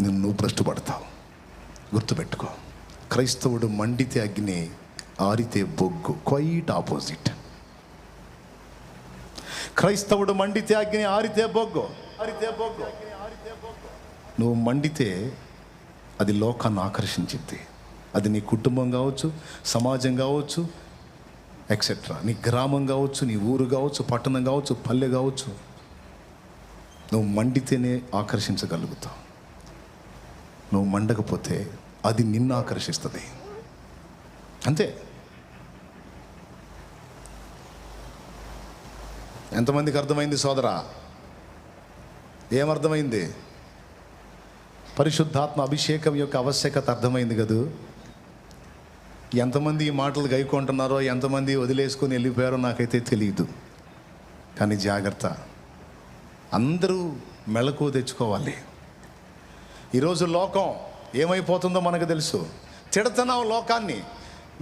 నువ్వు నువ్వు భ్రష్టుపడతావు. గుర్తుపెట్టుకో. క్రైస్తవుడు మండితే అగ్ని ఆరితే బొగ్గు. Quite opposite. క్రైస్తవుడు మండితే అగ్ని ఆరితే బొగ్గు. ఆరితే బొగ్గు. నువ్వు మండితే అది లోకాన్ని ఆకర్షించింది. అది నీ కుటుంబం కావచ్చు సమాజం కావచ్చు ఎక్సెట్రా నీ గ్రామం కావచ్చు నీ ఊరు కావచ్చు పట్టణం కావచ్చు పల్లె కావచ్చు. నువ్వు మండితేనే ఆకర్షించగలుగుతావు. నువ్వు మండకపోతే అది నిన్ను ఆకర్షిస్తుంది. అంతే. ఎంతమందికి అర్థమైంది సోదరా? ఏమర్థమైంది? పరిశుద్ధాత్మ అభిషేకం యొక్క ఆవశ్యకత అర్థమైంది కదూ? ఎంతమంది ఈ మాటలు గైకుంటున్నారో ఎంతమంది వదిలేసుకొని వెళ్ళిపోయారో నాకైతే తెలియదు. కానీ జాగ్రత్త. అందరూ మెళకు తెచ్చుకోవాలి. ఈరోజు లోకం ఏమైపోతుందో మనకు తెలుసు. తిడతన్నావు లోకాన్ని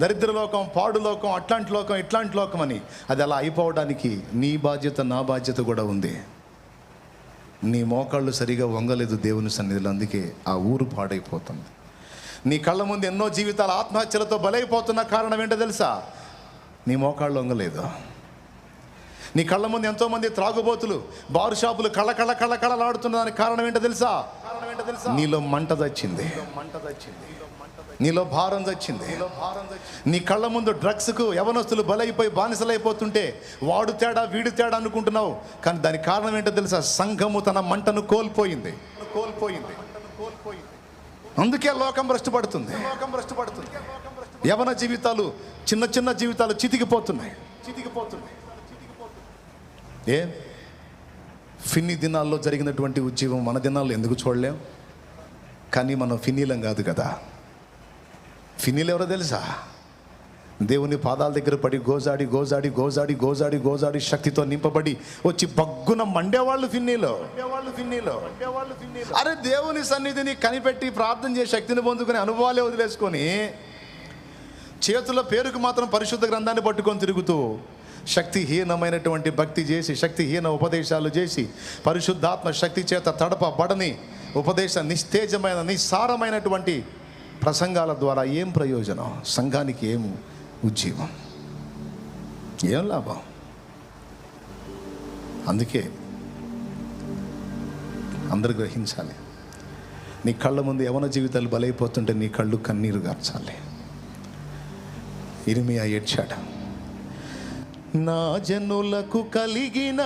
దరిద్ర లోకం పాడు లోకం అట్లాంటి లోకం ఇట్లాంటి లోకం అని. అది అలా అయిపోవడానికి నీ బాధ్యత నా బాధ్యత కూడా ఉంది. నీ మోకాళ్ళు సరిగా వంగలేదు దేవుని సన్నిధిలో అందుకే ఆ ఊరు పాడైపోతుంది. నీ కళ్ళ ముందు ఎన్నో జీవితాలు ఆత్మహత్యలతో బలైపోతున్న కారణం ఏంటో తెలుసా? నీ మోకాళ్ళు వంగలేదు. నీ కళ్ళ ముందు ఎంతోమంది త్రాగుబోతులు బారు షాపులు కళ్ళ కళ్ళ కళ్ళ కళ్ళలాడుతున్న దానికి కారణం ఏంటో తెలుసా? నీలో మంట తెచ్చింది నీలో భారం తెచ్చింది నీ కళ్ళ ముందు డ్రగ్స్కు యవనస్తులు బలైపోయి బానిసలైపోతుంటే వాడు తేడా వీడు తేడా అనుకుంటున్నావు. కానీ దానికి కారణం ఏంటో తెలుసా? సంఘము తన మంటను కోల్పోయింది. కోల్పోయింది. అందుకే లోకం భ్రష్టపడుతుంది. లోకం భ్రష్టపడుతుంది. యవన జీవితాలు చిన్న చిన్న జీవితాలు చితికిపోతున్నాయి. చితికిపోతున్నాయి. ఏ? ఫిన్ని దినాల్లో జరిగినటువంటి ఉద్యమం మన దినాల్లో ఎందుకు చూడలేం? కానీ మనం ఫిన్నీలం కాదు కదా. ఫిన్నీలు ఎవరో తెలుసా? దేవుని పాదాల దగ్గర పడి గోజాడి గోజాడి గోజాడి గోజాడి గోజాడి శక్తితో నింపబడి వచ్చి బగ్గున మండేవాళ్ళు ఫిన్నీలో ఫిన్నీలో. అరే దేవుని సన్నిధిని కనిపెట్టి ప్రార్థన చేసే శక్తిని పొందుకునే అనుభవాలే వదిలేసుకొని చేతుల పేరుకు మాత్రం పరిశుద్ధ గ్రంథాన్ని పట్టుకొని తిరుగుతూ శక్తిహీనమైనటువంటి భక్తి చేసి శక్తిహీన ఉపదేశాలు చేసి పరిశుద్ధాత్మ శక్తి చేత తడపబడని ఉపదేశ నిస్తేజమైన నిస్సారమైనటువంటి ప్రసంగాల ద్వారా ఏం ప్రయోజనం? సంఘానికి ఏం ఉజ్జీవం? ఏం లాభం? అందుకే అందరు గ్రహించాలి. నీ కళ్ళ ముందు యవన జీవితాలు బలైపోతుంటే నీ కళ్ళు కన్నీరు గార్చాలి. ఇరిమియా ఏడ్చాడు. నా జనులకు కలిగిన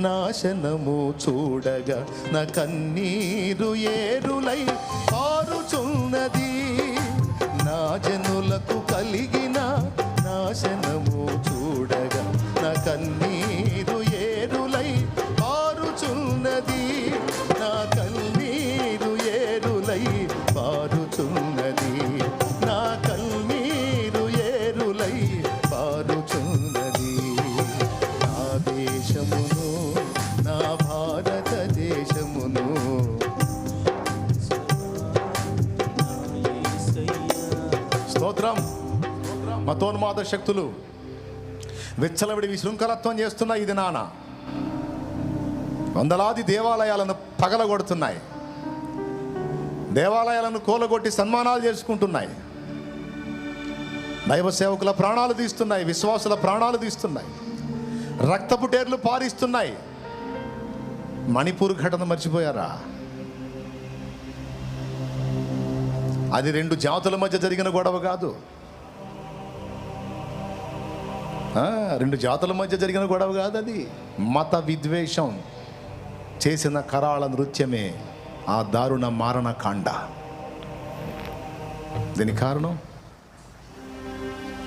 నాశనము చూడగా నా కన్నీరు ఏరులై పారుచున్నది. నా జనులకు కలిగిన స్తోత్రం. మతోన్మాద శక్తులు. విచ్చలవిడి విశృంఖలత్వం చేస్తున్న ఇది నాన్న వందలాది దేవాలయాలను పగలగొడుతున్నాయి. దేవాలయాలను కూలగొట్టి సన్మానాలు చేసుకుంటున్నాయి. దైవ సేవకుల ప్రాణాలు తీస్తున్నాయి విశ్వాసుల ప్రాణాలు తీస్తున్నాయి. రక్తపు టేర్లు పారిస్తున్నాయి. మణిపూర్ ఘటన మర్చిపోయారా? Hmm. అది రెండు జాతుల మధ్య జరిగిన గొడవ కాదు. రెండు జాతుల మధ్య జరిగిన గొడవ కాదు అది. మత విద్వేషం చేసిన కరాళ నృత్యమే ఆ దారుణ మారణకాండ. దీని కారణం?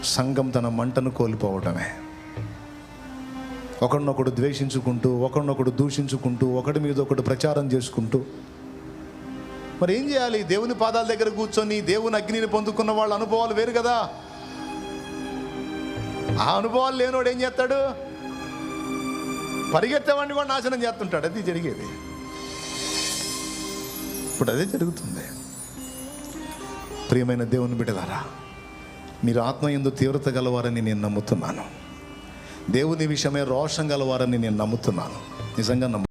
సంఘం తన మంటను కోల్పోవటమే. ఒకడినొకడు ద్వేషించుకుంటూ ఒకడినొకడు దూషించుకుంటూ ఒకటి మీద ఒకడు ప్రచారం చేసుకుంటూ మరి ఏం చేయాలి? దేవుని పాదాల దగ్గర కూర్చొని దేవుని అగ్నిని పొందుకున్న వాళ్ళ అనుభవాలు వేరు కదా. ఆ అనుభవాలు లేనోడు ఏం చేస్తాడు? పరిగెత్తేవాడిని కూడా నాశనం చేస్తుంటాడు. అది జరిగేది. ఇప్పుడు అదే జరుగుతుంది. ప్రియమైన దేవుని బిడ్డలారా మీరు ఆత్మ ఎందు తీవ్రత గలవారని నేను నమ్ముతున్నాను. దేవుని విషయమే రోషం గలవారని నేను నమ్ముతున్నాను. నిజంగా నమ్ము